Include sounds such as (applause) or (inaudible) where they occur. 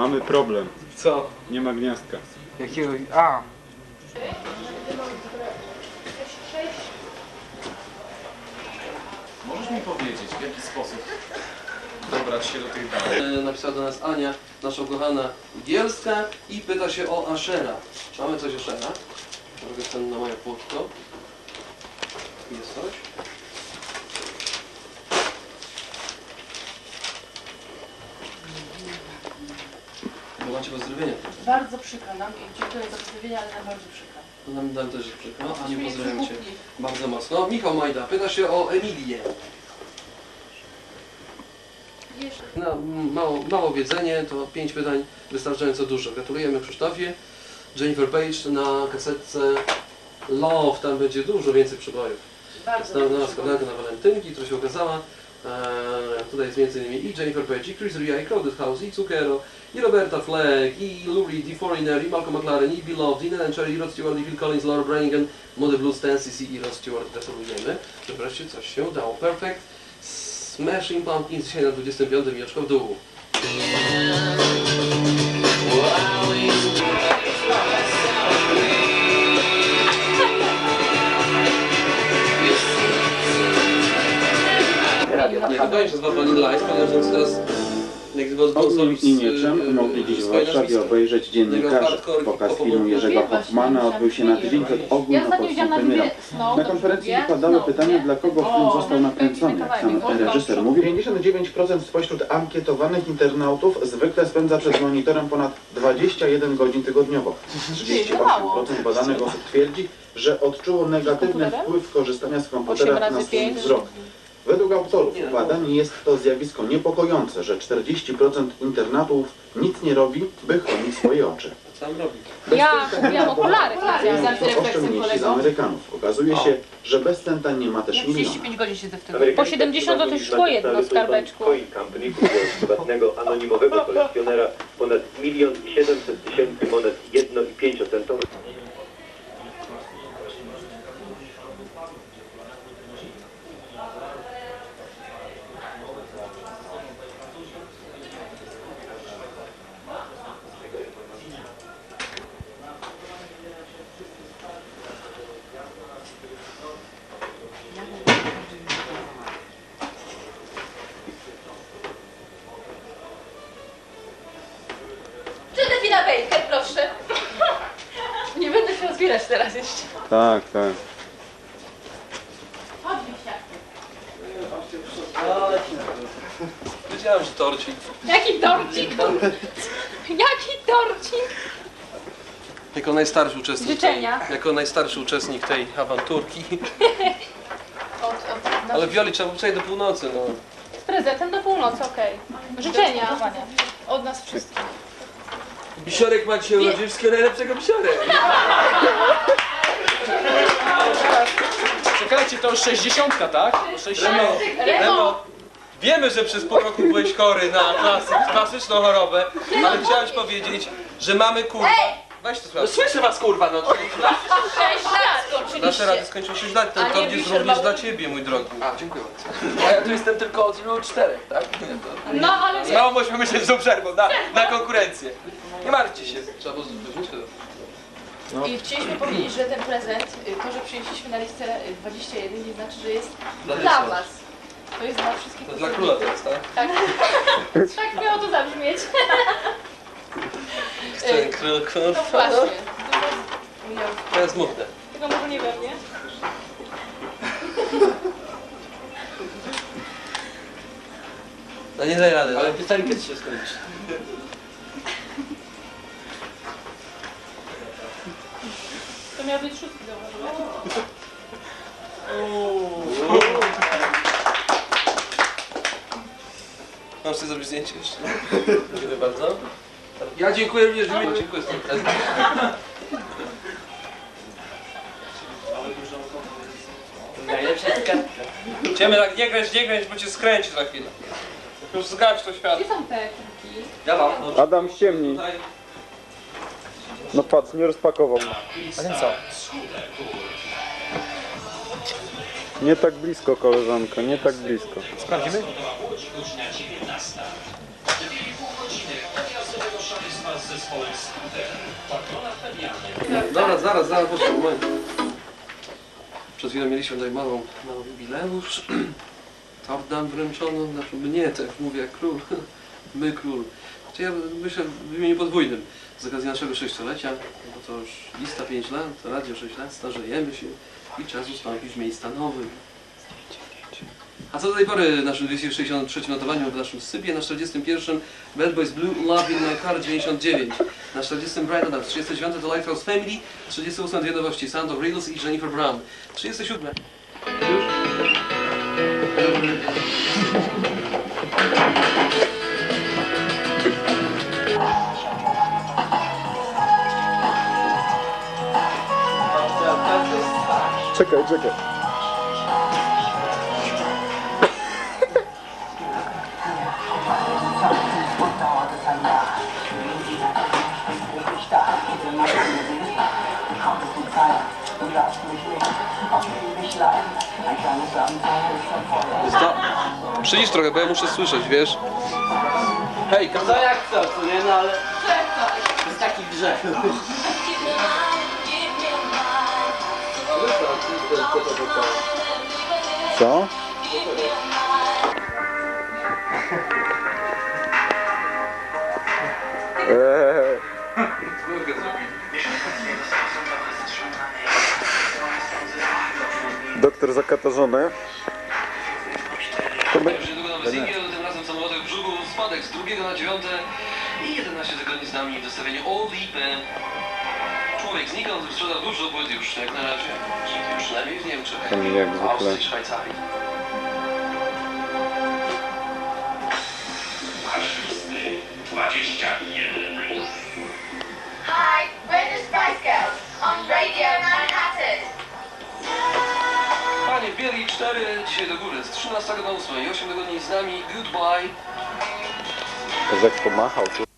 Mamy problem. Co? Nie ma gniazdka. Jakiego... A! Możesz mi powiedzieć, w jaki sposób dobrać się do tych danych? E, Napisała do nas Ania, nasza ukochana Bielska i pyta się o Ashera. Czy mamy coś Ashera? Mogę ten na moje płotko. Jest coś? Bo macie pozdrowienia. Bardzo przykro nam i dziękuję za pozdrowienia, ale nam bardzo przykro. Nam, nam też jest przykro. Aniu, Myśmy pozdrawiam Cię bardzo mocno. Michał Majda pyta się o Emilię. Na mało, mało wiedzenie, to pięć pytań wystarczająco dużo. Gratulujemy Krzysztofie. Jennifer Page na kasetce Love, tam będzie dużo więcej przebojów. Bardzo Znana nam składanka na walentynki, która się ukazała. Tutaj jest innymi i Jennifer Page, i Chris Ria, i Crowded House, i Zucchero, i Roberta Fleck, i Lou Reed, i Foreigner, i Malcolm McLaren, i Beloved, i Nellen Cherry, i Rod Stewart, i Phil Collins, Laura Branigan, Mode Blues, Dances i Rod Stewart. Gratulujemy, że wreszcie coś się udało. Perfect. Smashing Pumpkins dzisiaj na 25. Mieszko w dół. Nie, że z Vanilla Ice, ponieważ teraz jak sobie, mieczem e, mogli dziś w Warszawie obejrzeć dziennikarze. Pokaz filmu Jerzego Hoffmana odbył się na tydzień przed dwie Premierą. Na konferencji padały pytania, dla kogo film został nakręcony. Jak sam reżyser mówił, 59% spośród ankietowanych internautów zwykle spędza przed monitorem ponad 21 godzin tygodniowo. 38% badanych osób twierdzi, że odczuło negatywny wpływ korzystania z komputera na swój wzrok. Według autorów badań jest to zjawisko niepokojące, że 40% internatów nic nie robi, by chronić swoje oczy. Ja kupiłam okulary, za to oszczędności z Amerykanów. Okazuje się, że bez centa nie ma też miliona. 35 godzin siedzę w tym. Po 70 to też szło jedno skarbeczku. Coin Company prywatnego, anonimowego kolekcjonera ponad milion 700 tysięcy monet Józefina Baker, proszę. Nie będę się rozbierać teraz jeszcze. Tak, tak. Chodź, Wisiak. Wiedziałem, że torcik. Jaki torcik? Jaki torcik? Jako najstarszy uczestnik. Życzenia. Tej, jako najstarszy uczestnik tej awanturki. Od, od, Ale Wioli trzeba było do północy, no. Z prezentem do północy, okej. Życzenia. Od nas wszystkich. Bisiorek ma dzisiaj urodziny, wszystkiego najlepszego bisiorek. Czekajcie, to już 60, tak? 60. Remo! Wiemy, że przez pół roku byłeś chory na klasy, klasyczną chorobę, ale chciałem ci powiedzieć, że mamy kurwa. Weź to słuchaj. Słyszę was kurwa, no. 6 lat Nasze oczywiście. rady skończyły się źle, A ten nie tort jest również Bałtyk? dla ciebie, mój drogi. A, dziękuję bardzo. A ja tu jestem tylko od ilu czterech, tak? No ale Z małą musimy myśleć, że przerwą na, na konkurencję. Nie martwcie się. Trzeba było zrobić I chcieliśmy powiedzieć, że ten prezent, y, to, że przynieśliśmy na listę y, 21 nie znaczy, że jest Dla dla was. To jest dla wszystkich To dla króla teraz, tak? Tak. (laughs) tak miało to zabrzmieć. (laughs) Chcę król, król. No właśnie. To jest smutne. Tego może nie we mnie. No nie daj rady. Ale pytanie kiedy się skończy. (laughs) To miał być szóstki zauważyłeś? Mam sobie zrobić zdjęcie jeszcze. Dziękuję bardzo. Ja dziękuję również w imieniu. Dziękuję za ten prezent. Najlepsza kartka. Idziemy tak, nie grać, nie grać, bo cię skręci za chwilę. Już zgaś to światło. Gdzie są te kulki? Ja mam. Adam ściemni. No patrz, nie rozpakował. A ten co? Nie tak blisko, koleżanko, nie tak blisko. Sprawdzimy? Zaraz, zaraz, zaraz, poczekaj, moment. Przed chwilą mieliśmy tutaj małą, mały jubileusz. (clears throat) Tort nam wręczono, znaczy mnie, tak mówię, jak król. (laughs) My król. Znaczy ja myślę w imieniu podwójnym. Z okazji naszego sześciolecia, bo to już lista 5 lat, radio 6 lat, starzejemy się i czas ustąpić miejsca nowym. A co do tej pory w naszym 263 notowaniu w naszym sypie, na 41 Bad Boys Blue Love in My Car 99, na 40 Brian Adams, 39 The Lighthouse Family, 38 dwie nowości Sound of Riddles i Jennifer Brown, 37 Już? Czekaj, czekaj. Sta- Przyjdź trochę, bo ja muszę słyszeć, wiesz? Hej, To jak to, co nie? No ale to jest taki grzech. Co? Eee, doktor zakatarzony. To nowy singiel, tym razem samolotek w brzuchu, spadek z drugiego na dziewiąte i 11 tygodni z nami w zestawieniu All Deep. Człowiek znikąd sprzedał dużo płyt już, jak na razie. Już lepiej w Niemczech, Tam jak w zwykle. Austrii, Szwajcarii. Szósty, 21. Hi, we're the Spice Girls on Radio Manhattan. Panie Bieli 4, dzisiaj do góry, z 13 do 8 i 8 tygodni z nami, goodbye. Jak pomachał tu.